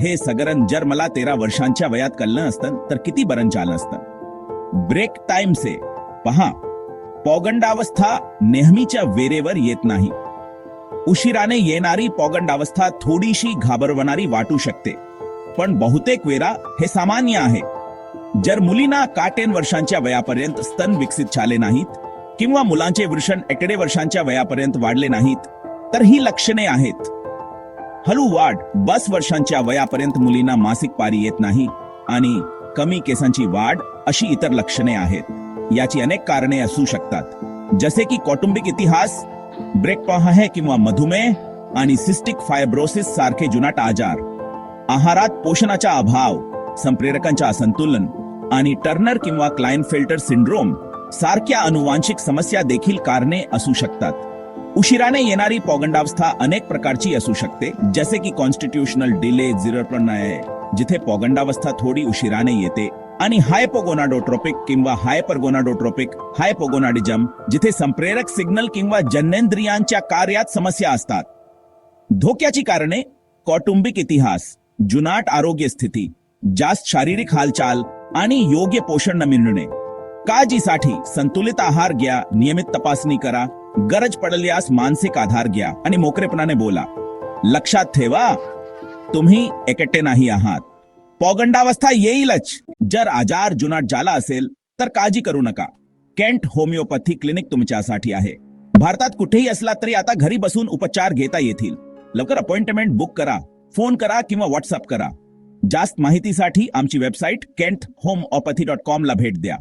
हे सगरण जर मला तेरा वर्षांच्या वयात कळलं असतं तर किती बरं झालं असतं? ब्रेक टाइम से पहा. पौगंडावस्था नेहमीच्या वेरेवर येत नाही. उशिराने येणारी पौगंडावस्था थोडीशी घाबरवणारी वाटू शकते. पण बहुतेक वेळा हे सामान्य आहे. जर मुलींना काटेन वर्षांच्या वयापर्यंत स्तन विकसित झाले नाहीत किंवा मुलांचे वृषण एकडे वर्षांच्या वयापर्यंत वाढले नाहीत तर ही लक्षणे आहेत. हळू वाढ. बस वर्षांच्या वयापर्यंत मुलींना मासिक पारी येत नाही आणि कमी केसांची वाढ अशी इतर लक्षणे आहेत. याची अनेक कारणे असू शकतात. जसे की कौटुंबिक इतिहास ब्रेक आहे किंवा मधुमेह आणि सिस्टिक फायब्रोसिस सारखे जुनाट आजार. आहारात पोषणाचा अभाव संप्रेरकांच्या असंतुलन आणि टर्नर किंवा क्लाइनफेल्टर सिंड्रोम सारख्या अनुवांशिक समस्या देखील कारणे असू शकतात. उशिराने येणारी पौगंडावस्था अनेक प्रकारची असू शकते जसे की कॉन्स्टिट्यूशनल डिले आहे जिथे पौगंडावस्था थोडी उशिराने येते आणि हायपोगोनाडोट्रोपिक किंवा हायपरगोनाडोट्रोपिक हायपोगोनाडिजम जिथे संप्रेरक सिग्नल किंवा जननेंद्रियांच्या कार्यात समस्या असतात. धोक्याची कारणे कौटुंबिक इतिहास जुनाट आरोग्य स्थिती जास्त शारीरिक हालचाल आणि योग्य पोषण न मिळणे. काळजीसाठी संतुलित आहार घ्या नियमित तपासणी करा गरज पडल्यास मानसिक आधार घ्या. आणि मोकरेपणाने बोला. लक्षात ठेवा तुम्ही एकटे नाही आहात. पौगंडावस्था येईलच. जर आजार जुनाट झाला असेल तर काळजी करू नका. केंट होमिओपॅथी क्लिनिक तुमच्यासाठी आहे. भारतात कुठेही असला तरी आता घरी बसून उपचार घेता येतील. लवकर अपॉइंटमेंट बुक करा फोन करा किंवा व्हॉट्सअप करा. जास्त माहितीसाठी आमची website Kent homeopathy dot com ला भेट द्या.